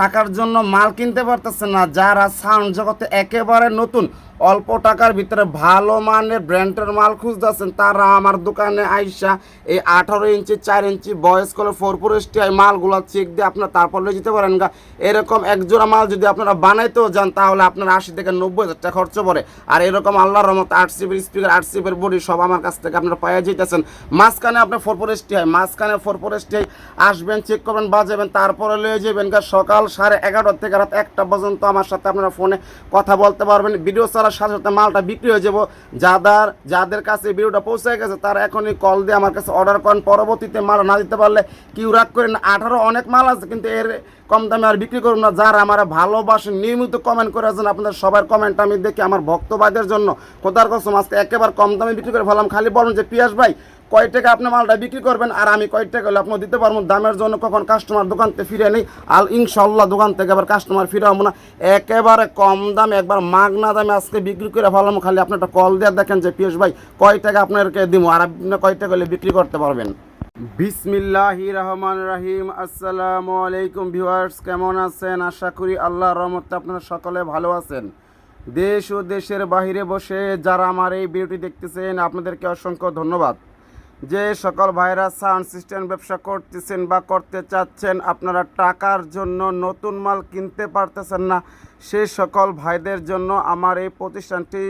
টাকার জন্য মাল কিনতে পারতেছে না যারা সাউন্ড জগতে একেবারে নতুন। অল্প টাকার ভিতরে ভালো মানের ব্র্যান্ডের মাল খুঁজতেছেন। তারা আমার দোকানে আইসা এই আঠারো ইঞ্চি, চার ইঞ্চি বয়স করে ফোর ফোর এই মালগুলো চেক দিয়ে আপনার তারপর নিয়ে যেতে পারেন গা। এরকম একজোড়া মাল যদি আপনারা বানাইতেও যান, তাহলে আপনার আশি থেকে নব্বই হাজার টাকা খরচ পড়ে। আর এরকম আল্লাহর রহমত আট সিপির স্পিকার আট সিপির বডি সব আমার কাছ থেকে আপনারা পাইয়া যেতেছেন মাঝখানে আপনার ফোর ফোর এসটি হয় মাঝখানে ফোর ফোর এসটি হয় আসবেন চেক করবেন, বাজাবেন, তারপরে লয়ে যাবেন গা। সকাল সাড়ে এগারোটা থেকে রাত একটা পর্যন্ত আমার সাথে আপনারা ফোনে কথা বলতে পারবেন। ভিডিও ছাড়ার সাথে সাথে মালটা বিক্রি হয়ে যাব। যাদের যাদের কাছে ভিডিওটা পৌঁছে গেছে, তারা এখনই কল দিয়ে আমার কাছে অর্ডার করেন। পরবর্তীতে মাল না দিতে পারলে কিউ রাগ করেন আঠারো অনেক মাল আছে, কিন্তু এর কম দামে আর বিক্রি করুন না। যারা আমার ভালোবাসেন নিয়মিত কমেন্ট করে আছেন আপনাদের সবার কমেন্ট আমি দেখি আমার ভক্তবাদের জন্য। কোথার কসম, আজকে একেবারে কম দামে বিক্রি করে ফেলাম। খালি বলুন যে পিয়াস ভাই কয় টাকা আপনি মালটা বিক্রি করবেন আর আমি কয় টাকা হলে আপনার দিতে পারব? দামের জন্য কখন কাস্টমার দোকান থেকে ফিরে নেই? আর ইনশাল্লাহ দোকান থেকে আবার কাস্টমার ফিরাবো না। একেবারে কম দামে, একবার মাগনা দামে আজকে বিক্রি করে ফেলাম। খালি আপনি একটা কল দিয়ে দেখেন যে পিয়স ভাই কয় টাকা আপনাকে দিব আর আপনি কয় টাকা হলে বিক্রি করতে পারবেন? বিসমিল্লাহি রহমান রাহিম। আসসালামু আলাইকুম ভিউয়ার্স, কেমন আছেন? আশা করি আল্লাহ রহমতে আপনারা সকলে ভালো আছেন। দেশ ও দেশের বাইরে বসে যারা আমার এই ভিডিওটি দেখতেছেন, আপনাদেরকে অসংখ্য ধন্যবাদ। যে সকল ভাইরা সাউন্ড সিস্টেম ব্যবসা করতেছেন বা করতে চাচ্ছেন, আপনারা টাকার জন্য নতুন মাল কিনতে পারতেছেন না। সেই সকল ভাইদের জন্য আমার এই প্রতিষ্ঠানটি,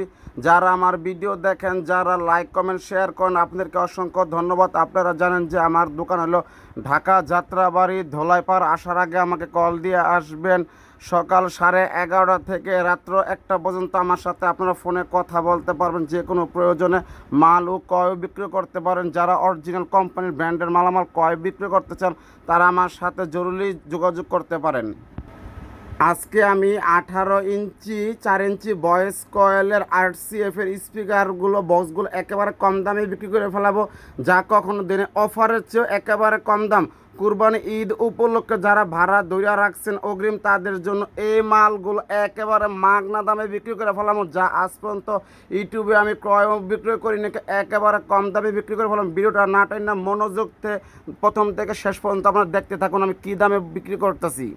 যারা আমার ভিডিও দেখেন, যারা লাইক, কমেন্ট, শেয়ার করেন, আপনাদেরকে অসংখ্য ধন্যবাদ। আপনারা জানেন যে আমার দোকান হলো ঢাকা যাত্রাবাড়ি ধোলাইপাড়। আসার আগে আমাকে কল দিয়ে আসবেন। সকাল সাড়ে এগারোটা থেকে রাত্র একটা পর্যন্ত আমার সাথে আপনারা ফোনে কথা বলতে পারবেন, যে কোনো প্রয়োজনে। মাল ও ক্রয় বিক্রি করতে পারেন। যারা অরিজিনাল কোম্পানির ব্র্যান্ডের মালামাল ক্রয় বিক্রি করতে চান, তারা আমার সাথে জরুরি যোগাযোগ করতে পারেন। আজকে আমি আঠারো ইঞ্চি, চার ইঞ্চি ভয়েস কয়েলের আর এর স্পিকারগুলো, বক্সগুলো একেবারে কম দামে বিক্রি করে ফেলাবো। যা কখনো দিনে অফারের চেয়েও একেবারে কম দাম। কুরবানি ঈদ উপলক্ষে যারা ভাড়া দইয়া রাখছেন অগ্রিম, তাদের জন্য এই মালগুলো একেবারে মাগনা দামে বিক্রি করে ফেলাম যা আজ পর্যন্ত ইউটিউবে আমি ক্রয় বিক্রয় করি নাকি একেবারে কম দামে বিক্রি করে ফেলাম ভিডিওটা না টাই না মনোযোগতে প্রথম থেকে শেষ পর্যন্ত আপনারা দেখতে থাকুন আমি কী দামে বিক্রি করতেছি।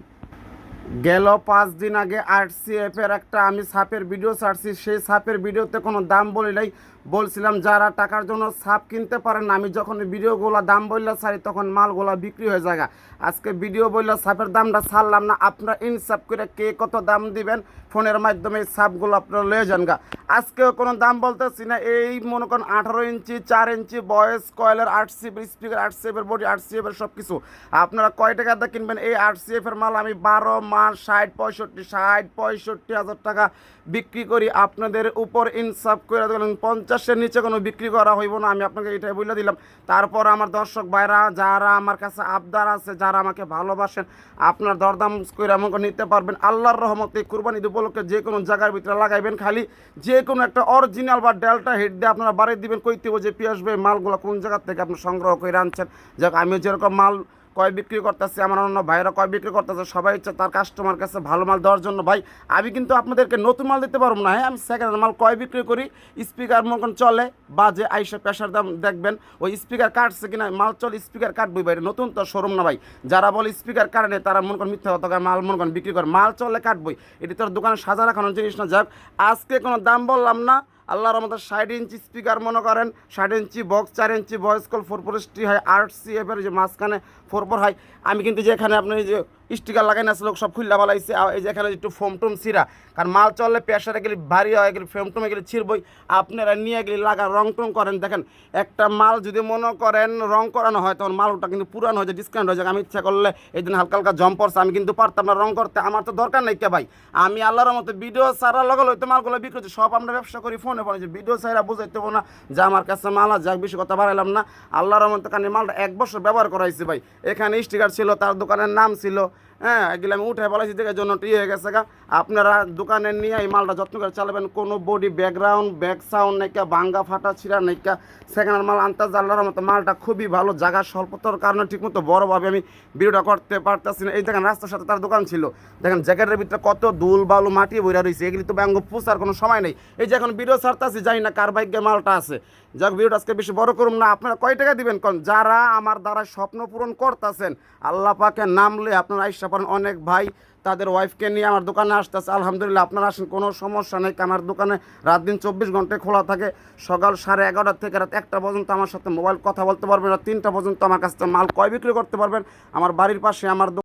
গেল পাঁচ দিন আগে আরসিএফ এর একটা আমি সাপের ভিডিও ছাড়ছি। সেই সাপের ভিডিওতে কোনো দাম বলি নাই। বলছিলাম, যারা টাকার জন্য সাপ কিনতে পারেন আমি যখন ভিডিওগুলো দাম বললে ছাড়ি, তখন মালগুলো বিক্রি হয়ে যায় আজকে ভিডিও বললে সাপের দামটা ছাড়লাম না, আপনারা ইনসাপ করে কে কত দাম দিবেন? ফোনের মাধ্যমে এই সাপগুলো আপনারা লয়ে যান গা। আজকেও কোনো দাম বলতেছি না, এই মনে করেন আঠারো ইঞ্চি, চার ইঞ্চি, বয়েস, কয়েলের আট সিপের স্পিকার, আট সিপের বডি, আট সিপের সব কিছু আপনারা কয় টাকা টাকাতে কিনবেন? এই আট সিএফের মাল আমি বারো, মাস, ষাট, পঁয়ষট্টি ষাট, পঁয়ষট্টি হাজার টাকা বিক্রি করি। আপনাদের উপর ইনসাফ করে দিলাম পঞ্চাশের নিচে কোনো বিক্রি করা হইব না, আমি আপনাকে এটাই বলে দিলাম। তারপর আমার দর্শক ভাইরা, যারা আমার কাছে আবদার আছে, যারা আমাকে ভালোবাসেন, আপনার দরদাম করে আমাকে নিতে পারবেন। আল্লাহর রহমতে কুরবানি উপলক্ষে যে কোনো জায়গার ভিতরে লাগাইবেন খালি। যে কোনো একটা অরিজিনাল বা ডেল্টা হেড দিয়ে আপনারা বাড়ি দিবেন, কইতে যে পিয়াস ভাই, মালগুলো কোন জায়গার থেকে আপনি সংগ্রহ করে আনছেন। যাক আমি যেরকম মাল কয় বিক্রি করতেছি, আমার অন্য ভাইরা কয় বিক্রি করতেছে, সবাই ইচ্ছা তার কাস্টমার কাছে ভালো মাল দেওয়ার জন্য। ভাই, আমি কিন্তু আপনাদেরকে নতুন মাল দিতে পারব না হ্যাঁ? আমি সেকেন্ড হ্যান্ড মাল কয় বিক্রি করি? স্পিকার মতন চলে, বাজে, আইসে পেশার দাম দেখবেন, ওই স্পিকার কাটছে কিনা? মাল চলে স্পিকার কাটবই ভাই নতুন তো শোরুম না ভাই। যারা বলে স্পিকার কাটে তারা মনে করেন মিথ্যা কথা মাল মনে করেন বিক্রি করে। মাল চলে কাটবই এটি তোর দোকানে সাজা রাখানোর জিনিস না। যাক, আজকে কোনো দাম বললাম না। আল্লাহর আমাদের ষাট ইঞ্চি স্পিকার মনে করেন, ষাট ইঞ্চি বক্স চার inch voice call four four স্ট্রি হয় আর্ট সি এফের যে মাঝখানে ফোর ফোর হয় আমি কিন্তু যেখানে আপনি যে স্টিকার লাগাই না লোক সব খুললা বালাইছে। আর এই যে এখানে একটু ফোম টোম ছিঁড়া, কারণ মাল চললে প্রেশারে গেলে ভারী হয়, গেলে ফোম টোমে গেলে ছিঁড়বই। আপনারা নিয়ে গেলে লাগা রং টং করেন। দেখেন, একটা মাল যদি মনে করেন রং করানো হয়, তখন মালটা কিন্তু পুরানো হয়ে যায় ডিসকাউন্ট হয়ে যায়। আমি ইচ্ছা করলে এই দিন হালকা হালকা জম পড়ছে আমি কিন্তু পারতাম না রং করতে। আমার তো দরকার নেই কে ভাই? আমি আল্লাহর মতো ভিডিও সারা লগল হইতে মালগুলো বিক্রি হচ্ছে। সব আমরা ব্যবসা করি ফোনে ফোনে ভিডিও সারা বুঝাইতে না যে আমার কাছে মাল আছে, যাক বেশি কথা বাড়াইলাম না। আল্লাহর মতো কারণে মালটা এক বছর ব্যবহার করাইছি ভাই। এখানে স্টিকার ছিল, তার দোকানের নাম ছিল। হ্যাঁ এগুলো আমি উঠে বলাইছি দেখে জন্য টি হয়ে গেছে গা। আপনারা দোকানে নিয়ে এই মালটা যত্ন করে চালাবেন। কোনো বডি ব্যাকগ্রাউন্ড ব্যাক সাউন্ড নাইকা ভাঙ্গা ফাটা ছিঁড়া নাইকা সেকেন্ড মাল আনতে জানলার মতো মালটা খুবই ভালো জায়গা, স্বল্পতার কারণে ঠিকমতো বড়োভাবে আমি ভিডিওটা করতে পারতেছি না। এই দেখেন রাস্তার সাথে তার দোকান ছিল। দেখেন জ্যাকেটের ভিতরে কত দুল, বালু, মাটি বইরা রয়েছে এগুলি তো ব্যাঙ্গ পুষার কোনো সময় নেই। এই যে এখন ভিডিও ছাড়তেছি, জানি না কার বাইকে মালটা আছে। যাক, ভিডিওটা আজকে বেশি বড় করুন না। আপনারা কয় টাকা দিবেন কোন? যারা আমার দ্বারা স্বপ্ন পূরণ করতেছেন, আল্লাহ পাকে নামলে আপনারা আইসা পারেন অনেক ভাই, তাদের ওয়াইফকে নিয়ে আমার দোকানে আসতেছে। আলহামদুলিল্লাহ, আপনারা আসেন, কোনো সমস্যা নেই আমার দোকানে রাত দিন চব্বিশ ঘন্টায় খোলা থাকে। সকাল সাড়ে এগারোটা থেকে রাত একটা পর্যন্ত আমার সাথে মোবাইল কথা বলতে পারবেন আর তিনটা পর্যন্ত আমার কাছ থেকে মাল কয় বিক্রি করতে পারবেন। আমার বাড়ির পাশে আমার